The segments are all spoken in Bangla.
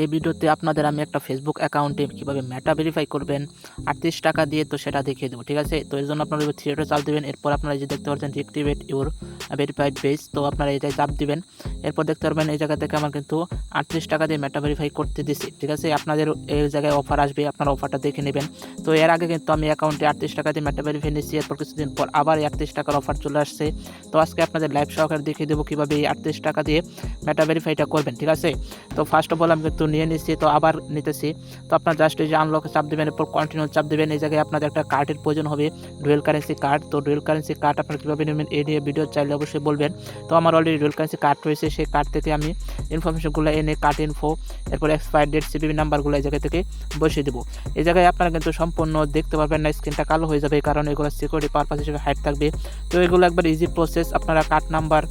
এই ভিডিওতে আপনাদের আমি একটা ফেসবুক অ্যাকাউন্টে কীভাবে মেটা ভেরিফাই করবেন আটত্রিশ টাকা দিয়ে তো সেটা দেখিয়ে দেবো, ঠিক আছে? তো এর জন্য আপনারা থিয়েটার চাপ দেবেন, এরপর আপনারা যে দেখতে পাচ্ছেন রিক্টিভেট ইউর ভেরিফাইড পেজ তো আপনারা এটাই চাপ দিবেন। এরপর দেখতে পারবেন এই জায়গা থেকে আমার কিন্তু আটত্রিশ টাকা দিয়ে মেটা ভেরিফাই করতে দিছি। ঠিক আছে? আপনাদের এই জায়গায় অফার আসবে, আপনারা অফারটা দেখে নেবেন। তো এর আগে কিন্তু আমি অ্যাকাউন্টে আটত্রিশ টাকা দিয়ে মেটা ভেরিফাই নিচ্ছি এরপর কিছুদিন পর আবার আটত্রিশ টাকার অফার চলে আসছে। তো আজকে আপনাদের লাইভ সহকারে দেখিয়ে দেবো কীভাবে এই আটত্রিশ টাকা দিয়ে মেটা ভেরিফাইটা করবেন, ঠিক আছে? তো ফার্স্ট অফ অল আমি কিন্তু নিয়ে নিচ্ছি তো আবার নিতেছি। তো আপনার জাস্ট এই যে আনলকে চাপ দেবেন, এরপর কন্টিনিউ চাপ দেবেন, এই জায়গায় আপনাদের একটা কার্ডের প্রয়োজন হবে ডুয়েল কারেন্সি কার্ড তো ডুয়েল কারেন্সি কার্ড আপনার কীভাবে নেবেন এই নিয়ে ভিডিও চাইলে অবশ্যই বলবেন। তো আমার অলরেডি ডুয়েল কারেন্সি কার্ড রয়েছে সেই কার্ড থেকে আমি ইনফরমেশনগুলো এনে কার্ড ইনফো এরপর এক্সপায়ার ডেট সিপিবি নাম্বারগুলো এই জায়গা থেকে বসিয়ে দেবো। এই জায়গায় আপনারা কিন্তু সম্পূর্ণ দেখতে পারবেন না স্ক্রিনটা কালো হয়ে যাবে, কারণ এগুলো সিকিউরিটি পারপাস হিসেবে হাইট থাকবে। তো এগুলো একবার ইজি প্রসেস আপনারা card number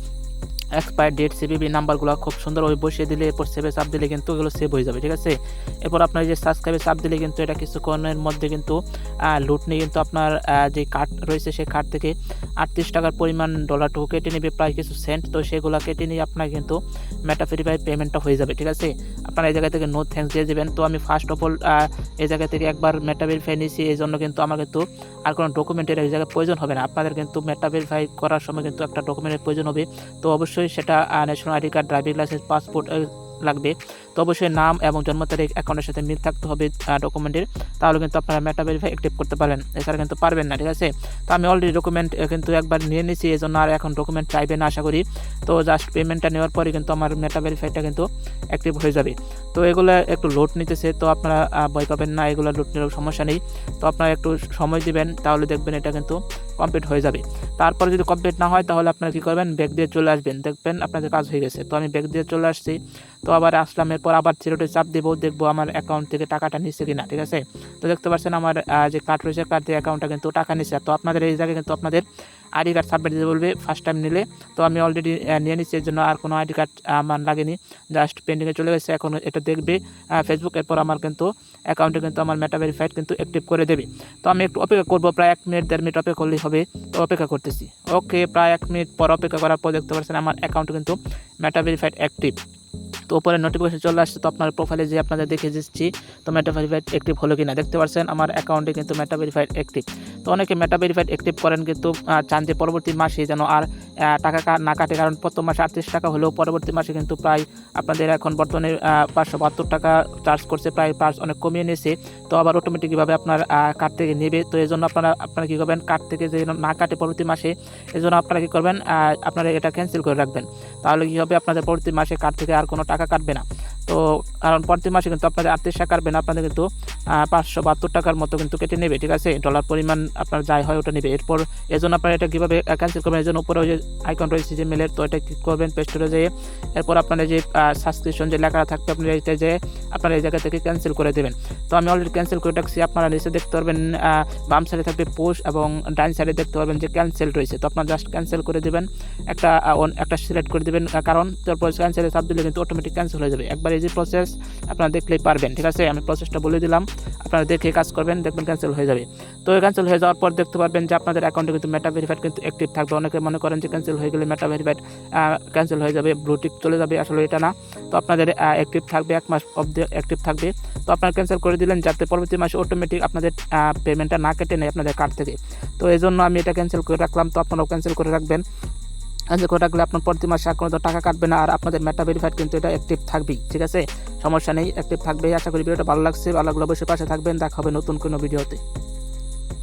expire date CVV নাম্বারগুলো খুব সুন্দরভাবে বসিয়ে দিলে, এরপর সেভে চাপ দিলে কিন্তু এগুলো সেভ হয়ে যাবে, ঠিক আছে? এরপর আপনার যে সাবস্ক্রাইবে চাপ দিলে কিন্তু এটা কিছুক্ষণের মধ্যে কিন্তু লুট নিয়ে কিন্তু আপনার যে কার্ড রয়েছে সেই কার্ড থেকে আটত্রিশ টাকার পরিমাণ ডলারটুকু কেটে নেবে, প্রায় কিছু সেন্ট তো সেগুলো কেটে নিয়ে আপনার কিন্তু মেটা ভেরিফাই পেমেন্টটা হয়ে যাবে, ঠিক আছে? আপনারা এই জায়গা থেকে নো থ্যাঙ্কস দিয়ে দেবেন। তো আমি ফার্স্ট অফ অল এই জায়গা থেকে একবার মেটা ভেরিফাই নিয়েছি, এই জন্য কিন্তু আমার কিন্তু আর কোনো ডকুমেন্টের এই জায়গায় প্রয়োজন হবে না। আপনাদের কিন্তু মেটা ভেরিফাই করার সময় কিন্তু একটা ডকুমেন্টের প্রয়োজন হবে। তো অবশ্যই সেটা national ID card driving licence passport লাগবে। তো অবশ্যই নাম এবং জন্ম তারিখ অ্যাকাউন্টের সাথে মিল থাকতে হবে ডকুমেন্টের তাহলে কিন্তু আপনারা মেটা ভেরিফাই অ্যাক্টিভ করতে পারবেন। এছাড়া কিন্তু পারবেন না, ঠিক আছে? তো আমি অলরেডি ডকুমেন্ট কিন্তু একবার নিয়ে নিয়েছি এই জন্য আর এখন ডকুমেন্ট চাইবে না, আশা করি। তো জাস্ট পেমেন্টটা নেওয়ার পরে কিন্তু আমার মেটা ভেরিফাইটা কিন্তু অ্যাক্টিভ হয়ে যাবে। তো এগুলো একটু লোড নিতেছে, তো আপনারা ভয় পাবেন না, এগুলো লোড নিলেও সমস্যা নেই। তো আপনারা একটু সময় দিবেন, তাহলে দেখবেন এটা কিন্তু কমপ্লিট হয়ে যাবে। তারপরে যদি কমপ্লিট না হয়, তাহলে আপনারা কী করবেন? ব্যাগ দিয়ে চলে আসবেন। দেখবেন আপনাদের কাজ হয়ে গেছে। তো আমি ব্যাগ দিয়ে চলে আসছি। তো আবার আসলাম এরপর আবার চিরোটে চাপ দেবো, দেখব আমার অ্যাকাউন্ট থেকে টাকাটা নিচ্ছে কিনা, ঠিক আছে? তো দেখতে পাচ্ছেন আমার যে কার্ড রয়েছে কার্ড দিয়ে অ্যাকাউন্টটা কিন্তু টাকা নিচ্ছে। তো আপনাদের এই জায়গায় কিন্তু আপনাদের আইডি কার্ড সাবমিট দিতে বলবে ফার্স্ট টাইম নিলে। তো আমি অলরেডি নিয়ে নিচ্ছি, এর জন্য আর কোনো আইডি কার্ড আমার লাগেনি। জাস্ট পেন্ডিংয়ে চলে গেছে, এখন এটা দেখবে ফেসবুক এরপর আমার কিন্তু অ্যাকাউন্টে কিন্তু আমার মেটা ভেরিফাইড কিন্তু অ্যাক্টিভ করে দেবে। তো আমি একটু অপেক্ষা করব, প্রায় এক মিনিট, দেড় মিনিট অপেক্ষা করলেই হবে, তো অপেক্ষা করতেছি। ওকে প্রায় এক মিনিট পর অপেক্ষা করার পর দেখতে পাচ্ছেন আমার অ্যাকাউন্ট কিন্তু মেটা ভেরিফাইড অ্যাক্টিভ তো উপরে নোটিফিকেশন চলে আসছে, তো আপনার প্রোফাইলে যে আপনাদের দেখে দিচ্ছি, তো মেটা ভেরিফাইড অ্যাক্টিভ হলো কিনা দেখতে পাচ্ছেন আমার অ্যাকাউন্টে কিন্তু মেটা ভেরিফাইড অ্যাক্টিভ তো অনেকে মেটা ভেরিফাইড অ্যাক্টিভ করেন কিন্তু চান যে পরবর্তী মাসে যেন আর টাকা না কাটে। কারণ প্রথম মাসে আটত্রিশ টাকা হলেও পরবর্তী মাসে কিন্তু প্রায় আপনাদের এখন বর্তমানে পাঁচশো বাহাত্তর টাকা চার্জ করছে, প্রায় পাঁচ, অনেক কমিয়ে নিয়েছে। তো আবার অটোমেটিকভাবে আপনার কার্ড থেকে নেবে। তো এই জন্য আপনারা আপনারা কী করবেন কার্ড থেকে যে না কাটে পরবর্তী মাসে এই জন্য আপনারা কী করবেন আপনারা এটা ক্যান্সেল করে রাখবেন। তাহলে কী হবে, আপনাদের পরবর্তী মাসে কার্ড থেকে আর কোনো টাকা কাটবে না। তো কারণ প্রতি মাসে কিন্তু আপনাদের আটত্রিশ টাকা কাটবেন, আপনাদের কিন্তু পাঁচশো বাহাত্তর টাকার মতো কিন্তু কেটে নেবে, ঠিক আছে? ডলার পরিমাণ আপনার যাই হয় ওটা নেবে। এরপর এই জন্য আপনারা এটা কীভাবে ক্যান্সেল করবেন? এই জন্য উপরে যে আইকন রয়েছে যে মেলের তো এটা কী করবেন পেস্টরে যেয়ে। এরপর আপনার যে সাবস্ক্রিপশন যে লেখা থাকবে, আপনি এটা যে আপনারা এই জায়গা থেকে ক্যান্সেল করে দেবেন। তো আমি অলরেডি ক্যান্সেল করে রাখছি, আপনারা নিচে দেখতে পারবেন বাম সাইডে থাকবে পোস্ট এবং ডাইন সাইডে দেখতে পারবেন যে ক্যান্সেল রয়েছে। তো আপনার জাস্ট ক্যান্সেল করে দেবেন, একটা একটা সিলেক্ট করে দেবেন কারণ তারপর ক্যান্সেলে চাপ দিলে কিন্তু অটোমেটিক ক্যান্সেল হয়ে যাবে। একবার এই যে প্রসেস আপনারা দেখলেই পারবেন, ঠিক আছে? আমি প্রসেসটা বলে দিলাম, আপনারা দেখে কাজ করবেন, দেখবেন ক্যান্সেল হয়ে যাবে। তো ক্যান্সেল হয়ে যাওয়ার পর দেখতে পারবেন যে আপনাদের অ্যাকাউন্টে কিন্তু মেটা ভেরিফাইড কিন্তু অ্যাক্টিভ থাকবে। অনেকে মনে করেন যে ক্যান্সেল হয়ে গেলে মেটা ভেরিফাইড ক্যান্সেল হয়ে যাবে ব্লুটিক চলে যাবে, আসলে এটা না। তো আপনাদের অ্যাক্টিভ থাকবে, এক মাস অবধি অ্যাক্টিভ থাকবে। তো আপনারা ক্যান্সেল করে দিলেন, যাতে পরবর্তী মাসে অটোমেটিক আপনাদের পেমেন্টটা না কেটে নেয় আপনাদের কার্ড থেকে। তো এই জন্য আমি এটা ক্যান্সেল করে রাখলাম, তো আপনারাও ক্যান্সেল করে রাখবেন। ক্যান্সেল করে রাখলে আপনার প্রতি মাসে কোনো টাকা কাটবে না, আর আপনাদের মেটা ভেরিফাইড কিন্তু এটা অ্যাক্টিভ থাকবেই, ঠিক আছে? সমস্যা নেই অ্যাক্টিভ থাকবে। আশা করি ভিডিওটা ভালো লাগছে। ভালো লাগলে অবশ্যই পাশে থাকবেন। দেখা হবে নতুন কোনো ভিডিওতে।